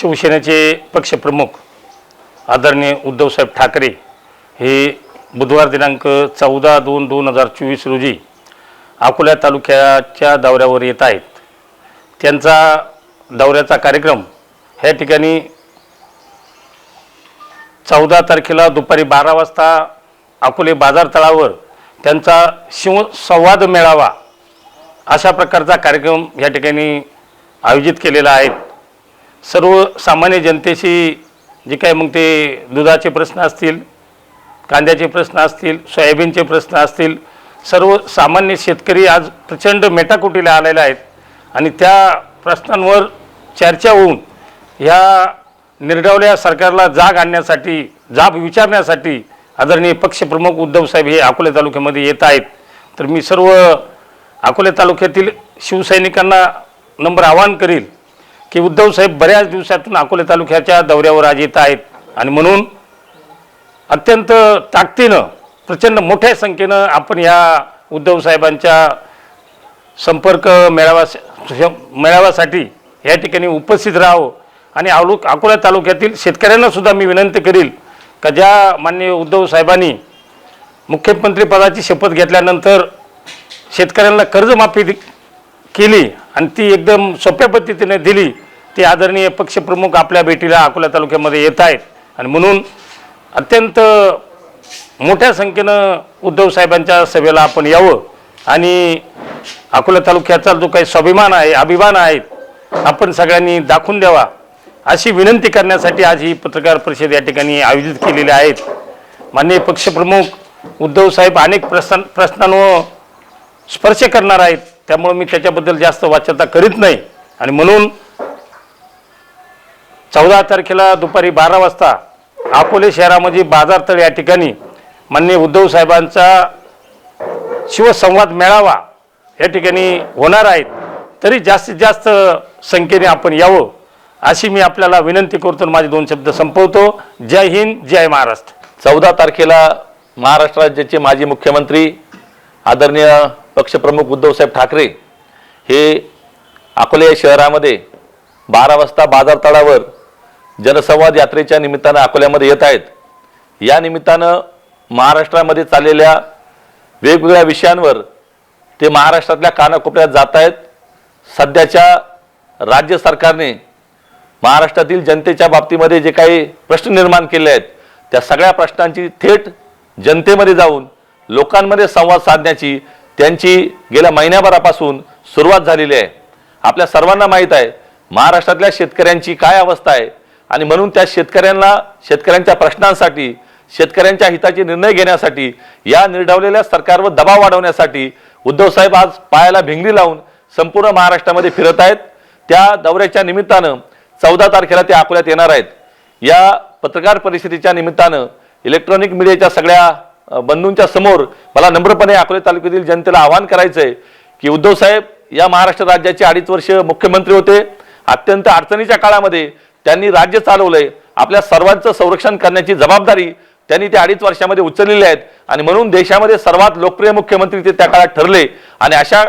शिवसेनेचे पक्षप्रमुख आदरणीय उद्धवसाहेब ठाकरे हे बुधवार दिनांक चौदा दोन दोन हजार चोवीस रोजी अकोला तालुक्याच्या दौऱ्यावर येत आहेत. त्यांचा दौऱ्याचा कार्यक्रम ह्या ठिकाणी चौदा तारखेला दुपारी बारा वाजता अकोले बाजार तळावर त्यांचा शिवसंवाद मेळावा अशा प्रकारचा कार्यक्रम या ठिकाणी आयोजित केलेला आहे. सर्वसामान्य जनतेशी जे काय मग ते दुधाचे प्रश्न असतील कांद्याचे प्रश्न असतील सोयाबीनचे प्रश्न असतील सर्व सामान्य शेतकरी आज प्रचंड मेटाकुटीला आलेले आहेत आणि त्या प्रश्नांवर चर्चा होऊन ह्या निर्डावल्या सरकारला जाग आणण्यासाठी जाब विचारण्यासाठी आदरणीय पक्षप्रमुख उद्धवसाहेब हे अकोले तालुक्यामध्ये येत आहेत. तर मी सर्व अकोले तालुक्यातील शिवसैनिकांना नंबर आवाहन करील की उद्धव साहेब बऱ्याच दिवसातून अकोले तालुक्याच्या दौऱ्यावर आज येत आहेत. आणि म्हणून अत्यंत ताकदीनं प्रचंड मोठ्या संख्येनं आपण ह्या उद्धवसाहेबांच्या संपर्क मेळावा मेळाव्यासाठी या ठिकाणी उपस्थित राहावं. आणि आलो अकोला तालुक्यातील शेतकऱ्यांनासुद्धा मी विनंती करील का ज्या माननीय उद्धव साहेबांनी मुख्यमंत्रीपदाची शपथ घेतल्यानंतर शेतकऱ्यांना कर्जमाफी केली आणि ती एकदम सोप्या पद्धतीने दिली ती आदरणीय पक्षप्रमुख आपल्या भेटीला अकोला तालुक्यामध्ये येत आहेत. आणि म्हणून अत्यंत मोठ्या संख्येनं उद्धवसाहेबांच्या सभेला आपण यावं. आणि अकोला तालुक्याचा जो काही स्वाभिमान आहे अभिमान आहेत आपण सगळ्यांनी दाखवून द्यावा. अशी विनंती करण्यासाठी आज ही पत्रकार परिषद या ठिकाणी आयोजित केलेली आहेत. माननीय पक्षप्रमुख उद्धवसाहेब अनेक प्रश्न प्रश्नांवर स्पर्श करणार आहेत. त्यामुळे मी त्याच्याबद्दल जास्त वाच्यता करीत नाही. आणि म्हणून चौदा तारखेला दुपारी बारा वाजता अकोले शहरामध्ये बाजारतळ या ठिकाणी माननीय उद्धव साहेबांचा शिवसंवाद मेळावा या ठिकाणी होणार आहेत तरी जास्तीत जास्त संख्येने आपण यावं अशी मी आपल्याला विनंती करतो माझे दोन शब्द संपवतो. जय हिंद जय महाराष्ट्र. चौदा तारखेला महाराष्ट्र राज्याचे माजी मुख्यमंत्री आदरणीय पक्षप्रमुख उद्धवसाहेब ठाकरे हे अकोले शहरामध्ये बारा वाजता बाजार तळावर जनसंवाद यात्रेच्या निमित्तानं अकोल्यामध्ये येत आहेत. या निमित्तानं महाराष्ट्रामध्ये चाललेल्या वेगवेगळ्या विषयांवर ते महाराष्ट्रातल्या कानाकोपऱ्यात जात आहेत. सध्याच्या राज्य सरकारने महाराष्ट्रातील जनतेच्या बाबतीमध्ये जे काही प्रश्न निर्माण केले आहेत त्या सगळ्या प्रश्नांची थेट जनतेमध्ये जाऊन लोकांमध्ये संवाद साधण्याची त्यांची गेल्या महिन्याभरापासून सुरुवात झालेली आहे. आपल्या सर्वांना माहीत आहे महाराष्ट्रातल्या शेतकऱ्यांची काय अवस्था आहे? आणि म्हणून त्या शेतकऱ्यांना शेतकऱ्यांच्या प्रश्नांसाठी शेतकऱ्यांच्या हिताचे निर्णय घेण्यासाठी या निर्ढावलेल्या सरकारवर दबाव वाढवण्यासाठी उद्धवसाहेब आज पायाला भिंगरी लावून संपूर्ण महाराष्ट्रामध्ये फिरत आहेत. त्या दौऱ्याच्या निमित्तानं चौदा तारखेला ते अकोल्यात येणार आहेत. या पत्रकार परिषदेच्या निमित्तानं इलेक्ट्रॉनिक मीडियाच्या सगळ्या बंधूंच्या समोर मला नम्रपणे अकोले तालुक्यातील जनतेला आवाहन करायचं आहे की उद्धव साहेब या महाराष्ट्र राज्याचे अडीच वर्ष मुख्यमंत्री होते. अत्यंत अडचणीच्या काळामध्ये त्यांनी राज्य चालवलंय. आपल्या सर्वांचं संरक्षण करण्याची जबाबदारी त्यांनी त्या अडीच वर्षामध्ये उचललेल्या आहेत. आणि म्हणून देशामध्ये सर्वात लोकप्रिय मुख्यमंत्री ते त्या काळात ठरले. आणि अशा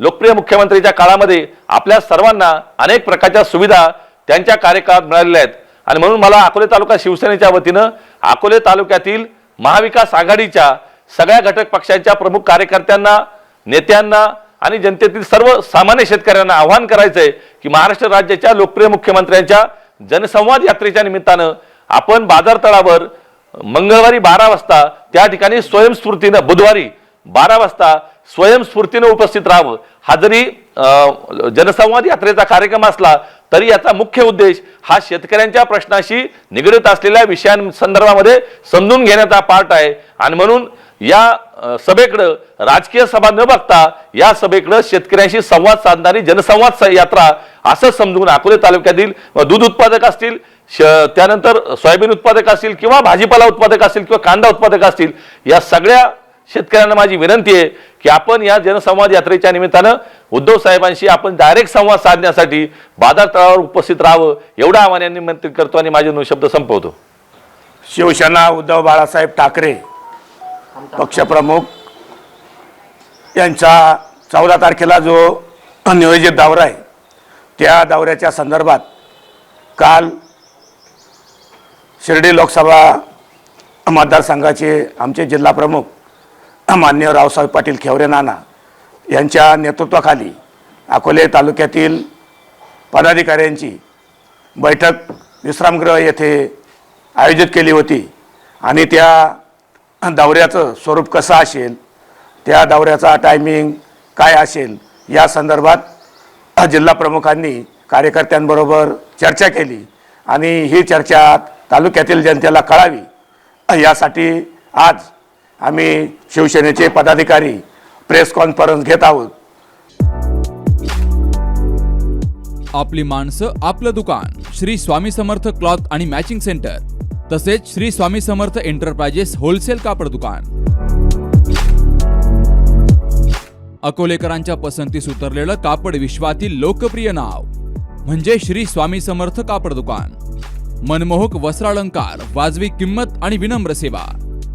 लोकप्रिय मुख्यमंत्रीच्या काळामध्ये आपल्या सर्वांना अनेक प्रकारच्या सुविधा त्यांच्या कार्यकाळात मिळालेल्या आहेत. आणि म्हणून मला अकोले तालुका शिवसेनेच्या वतीनं अकोले तालुक्यातील महाविकास आघाडीच्या सगळ्या घटक पक्षांच्या प्रमुख कार्यकर्त्यांना नेत्यांना आणि जनतेतील सर्व सामान्य शेतकऱ्यांना आव्हान करायचं आहे की महाराष्ट्र राज्याच्या लोकप्रिय मुख्यमंत्र्यांच्या जनसंवाद यात्रेच्या निमित्तानं आपण बाजारतळावर मंगळवारी बारा वाजता त्या ठिकाणी स्वयंस्फूर्तीनं बुधवारी बारा वाजता स्वयंस्फूर्तीनं उपस्थित राहावं. हा जरी जनसंवाद यात्रेचा कार्यक्रम असला तरी याचा मुख्य उद्देश हा शेतकऱ्यांच्या प्रश्नाशी निगडीत असलेल्या विषयांसंदर्भामध्ये समजून घेण्याचा पार्ट आहे. आणि म्हणून या सभेकडं राजकीय सभा न बघता या सभेकडं शेतकऱ्यांशी संवाद साधणारी जनसंवाद यात्रा असं समजून अकोले तालुक्यातील दूध उत्पादक असतील श- त्यानंतर सोयाबीन उत्पादक असतील किंवा भाजीपाला उत्पादक असतील किंवा कांदा उत्पादक असतील या सगळ्या शेतकऱ्यांना माझी विनंती आहे की आपण या जनसंवाद यात्रेच्या निमित्तानं उद्धव साहेबांशी आपण डायरेक्ट संवाद साधण्यासाठी बाजार तळावर उपस्थित राहावं एवढं आव्हान यांनी करतो आणि माझे दोन शब्द संपवतो. शिवसेना उद्धव बाळासाहेब ठाकरे पक्षप्रमुख यांचा चौदा तारखेला जो नियोजित दौरा आहे त्या दौऱ्याच्या संदर्भात काल शिर्डी लोकसभा मतदारसंघाचे आमचे जिल्हा प्रमुख मान्य रावसाहेब पाटील खेवरे नाना यांच्या नेतृत्वाखाली अकोले तालुक्यातील पदाधिकाऱ्यांची बैठक विश्रामगृह येथे आयोजित केली होती. आणि त्या दौऱ्याचं स्वरूप कसं असेल त्या दौऱ्याचा टायमिंग काय असेल या संदर्भात जिल्हा प्रमुखांनी कार्यकर्त्यांबरोबर चर्चा केली. आणि ही चर्चा तालुक्यातील जनतेला कळावी यासाठी आज आम्ही शिवसेनेचे पदाधिकारी प्रेस कॉन्फरन्स घेत आहोत. आपली माणसं आपलं दुकान श्री स्वामी समर्थ क्लॉथ आणि मॅचिंग सेंटर तसेच श्री स्वामी समर्थ एंटरप्राइजेस होलसेल कापड दुकान. अकोलेकरांच्या पसंतीस उतरलेलं कापड विश्वातील लोकप्रिय नाव म्हणजे श्री स्वामी समर्थ कापड दुकान. मनमोहक वस्त्रालंकार वाजवी किंमत आणि विनम्र सेवा.